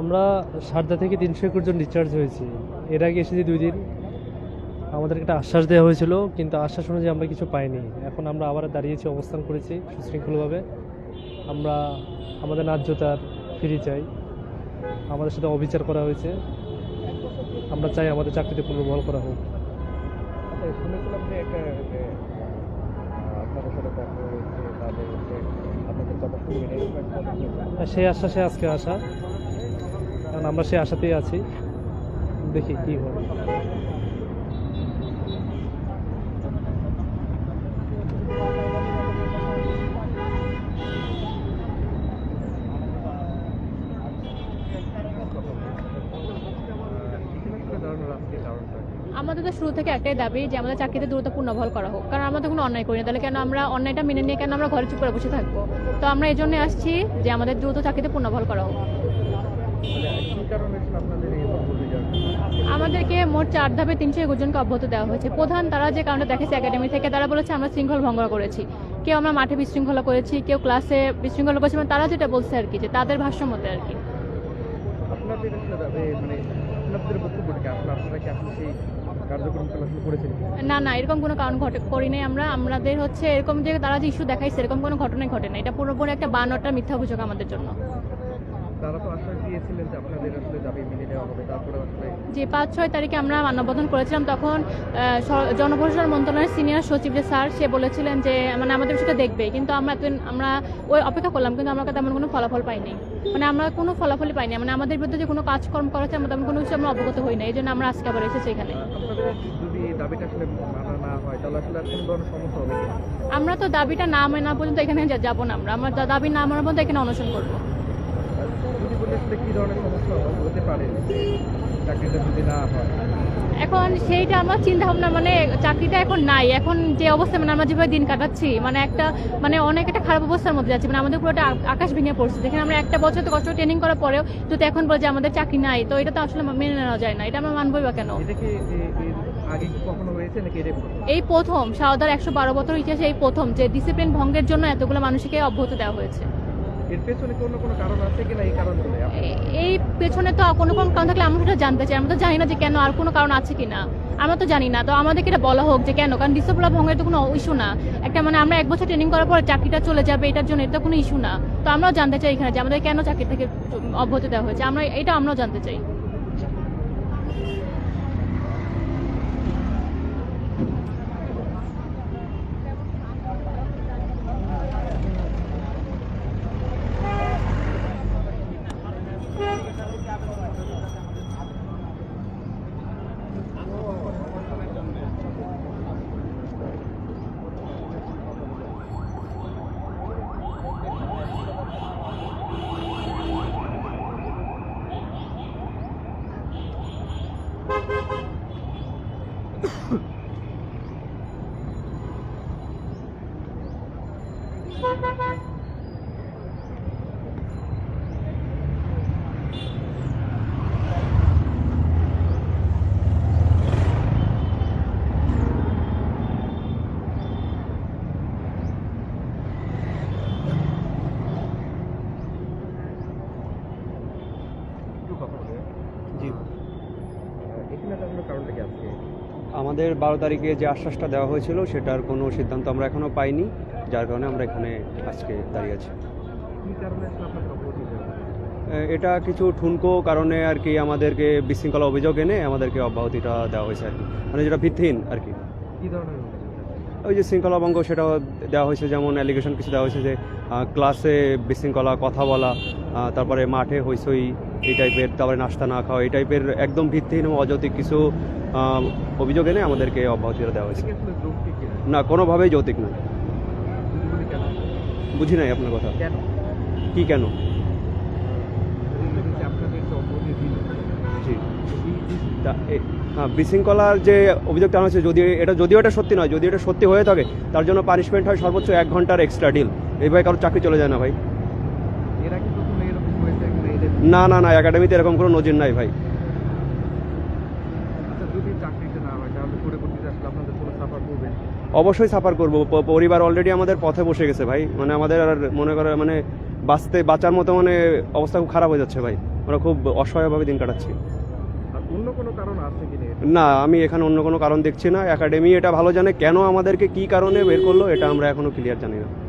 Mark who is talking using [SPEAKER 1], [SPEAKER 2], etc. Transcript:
[SPEAKER 1] আমরা সারদা থেকে তিনশো একর জন ডিসচার্জ হয়েছি। এর আগে এসেছি দুই দিন। আমাদের একটা আশ্বাস দেওয়া হয়েছিল কিন্তু আশ্বাস অনুযায়ী আমরা কিছু পাইনি। এখন আমরা আবার দাঁড়িয়েছি অবস্থান করেছি সুশৃঙ্খলভাবে। আমরা আমাদের ন্যায্যতার ফিরে চাই। আমাদের সাথে অবিচার করা হয়েছে। আমরা চাই আমাদের চাকরিতে পুনর্বহাল করা হোক।
[SPEAKER 2] আচ্ছা শুনেছিলাম যে একটা আপনাদের সাথে কথা হয়েছে তাদের
[SPEAKER 1] সেই সে আজকে আসা। কারণ আমরা সেই আশাতেই আছি। দেখি কী হয়।
[SPEAKER 2] এখানে আজকে কারণটা
[SPEAKER 3] আমাদের তো শুরু থেকে একটাই দাবি যে আমাদের চাকরিতে দ্রুত পূর্ণবহাল করা হোক। কারণ আমরা তো কোনো অন্যায় করি না তাহলে কেন আমরা অন্যায়টা মেনে নিয়ে কেন আমরা ঘরে চুপ করে বসে থাকব? তো আমরা এই জন্য আসছি যে আমাদের দ্রুত চাকরিতে পূর্ণবহাল করা হোক। আমাদেরকে মোট চার ধাপে তিনশো একুশ জনকে অব্যাহত দেওয়া হয়েছে। প্রধান তারা যে কারণে দেখেছে একাডেমি থেকে তারা বলেছে আমরা শৃঙ্খল ভঙ্গ করেছি। কেউ আমরা মাঠে বিশৃঙ্খলা করেছি কেউ ক্লাসে বিশৃঙ্খলা করেছি মানে তারা যেটা বলছে আর কি যে তাদের ভাষ্য মতে আর কি।
[SPEAKER 2] আপনাদের মানে কি আসলে আপনারা কি
[SPEAKER 3] না না এরকম কোনো কারণ ঘটে করি নাই আমরা। আমাদের হচ্ছে এরকম যে তারা যে ইস্যু দেখাইছে এরকম কোনো ঘটনাই ঘটে না। এটা পুরোপুরি একটা বানোয়ারটা মিথ্যা অভিযোগ আমাদের জন্য।
[SPEAKER 2] যে
[SPEAKER 3] পাঁচ ছয় তারিখে আমরা মানববন্ধন করেছিলাম তখন জনপ্রশাসন মন্ত্রণালয়ের সিনিয়র সচিব যে স্যার সে বলেছিলেন যে মানে আমাদের বিষয়টা দেখবে। কিন্তু আমরা এতদিন আমরা ওই অপেক্ষা করলাম কিন্তু আমরা তেমন কোনো ফলাফল পাইনি। মানে আমরা কোনো ফলাফলই পাইনি। মানে আমাদের বিরুদ্ধে যে কোনো কাজকর্ম করেছে আমরা তেমন কোনো কিছু আমরা অবগত হই না এই জন্য আমরা আজকে আবার এসেছি এখানে। আমরা তো দাবিটা না মানা পর্যন্ত এখানে যাব না আমরা। আমার দাবি না মানা পর্যন্ত এখানে অনশন করব।
[SPEAKER 2] কি ধরনের সমস্যা হতে পারে? চাকরিটা যদি না হয়?
[SPEAKER 3] এখন সেইটা আমার চিন্তা ভাবনা মানে চাকরিটা এখন নাই। এখন যে অবস্থা মানে আমরা যেভাবে দিন কাটাচ্ছি মানে একটা মানে অনেক একটা খারাপ অবস্থার মধ্যে যাচ্ছি। মানে আমাদের পুরোটা আকাশ ভেঙে পড়ছে। যেখানে আমরা একটা বছর তো কষ্ট ট্রেনিং করার পরেও যদি এখন বলে যে আমাদের চাকরি নাই তো এটা তো আসলে মেনে নেওয়া যায় না। এটা আমরা মানবই বা কেন? এই প্রথম সারদার একশো বারো বছর ইতিহাসে এই প্রথম যে ডিসিপ্লিন ভঙ্গের জন্য এতগুলো মানুষকে অব্যাহত দেওয়া হয়েছে।
[SPEAKER 2] এই
[SPEAKER 3] পেছনে তো কোনো কোনো কারণ থাকলে আমরা সেটা জানতে চাই। আমরা তো জানি না যে কেন আর কোনো কারণ আছে কিনা। আমরা তো জানি না। তো আমাদেরকে এটা বলা হোক যে কেন? কারণ ডিসিপ্লিন ভঙ্গের তো কোনো ইস্যু না। একটা মানে আমরা এক বছর ট্রেনিং করার পর চাকরিটা চলে যাবে, এটার জন্য এটা কোনো ইস্যু না। তো আমরাও জানতে চাই এখানে যে আমাদের কেন চাকরি থেকে অব্যাহত দেওয়া হয়েছে। আমরা এটা আমরাও জানতে চাই।
[SPEAKER 2] Thank you.
[SPEAKER 4] আমাদের বারো তারিখে যে আশ্বাসটা দেওয়া হয়েছিল সেটার কোনো সিদ্ধান্ত আমরা এখনও পাইনি যার কারণে আমরা এখানে আজকে দাঁড়িয়ে আছি। এটা কিছু ঠুনকো কারণে আর কি আমাদেরকে বিশৃঙ্খলা অভিযোগ এনে আমাদেরকে অব্যাহতিটা দেওয়া হয়েছে আর কি। মানে যেটা ভিত্তিহীন আর কি।
[SPEAKER 2] কি ধরনের?
[SPEAKER 4] ওই যে শৃঙ্খলা ভঙ্গ সেটাও দেওয়া হয়েছে যেমন অ্যালিগেশন কিছু দেওয়া হয়েছে যে ক্লাসে বিশৃঙ্খলা কথা বলা তারপরে মাঠে হইসই এই টাইপের তারপরে নাস্তা না খাওয়া এই টাইপের একদম ভিত্তিহীন এবং অযৌক্তিক কিছু অভিযোগ এনে আমাদেরকে অব্যাহতিটা দেওয়া হয়েছে। না কোনোভাবেই যৌতিক নয়। বুঝি নাই আপনার কথা। কি কেন
[SPEAKER 2] যদি আপনাদের যে অবগতি দিল
[SPEAKER 4] জি
[SPEAKER 2] এই যে
[SPEAKER 4] তা এ- হ্যাঁ বিশৃঙ্খলার যে অভিযোগটা আনা হয়েছে, যদি এটা, যদিও এটা সত্যি নয়, যদি এটা সত্যি হয়ে থাকে, তার জন্য পানিশমেন্ট হয় সর্বোচ্চ এক ঘণ্টার এক্সট্রা ডিল এইভাবে কারোর চাকরি চলে যায় না ভাই। না না না একাডেমিতে এরকম কোনো নজির নাই ভাই।
[SPEAKER 2] হয়
[SPEAKER 4] অবশ্যই সাফার করব। পরিবার অলরেডি আমাদের পথে বসে গেছে ভাই। মানে আমাদের আর মনে করে মানে বাঁচতে, বাঁচার মতো মানে অবস্থা খুব খারাপ হয়ে যাচ্ছে ভাই। আমরা খুব অসহায়ভাবে দিন কাটাচ্ছি।
[SPEAKER 2] না,
[SPEAKER 4] আমি এখানে অন্য কোনো কারণ দেখছি না। একাডেমি এটা ভালো জানে। কেন আমাদেরকে কি কারণে বের করল, এটা আমরা এখনও ক্লিয়ার জানি না।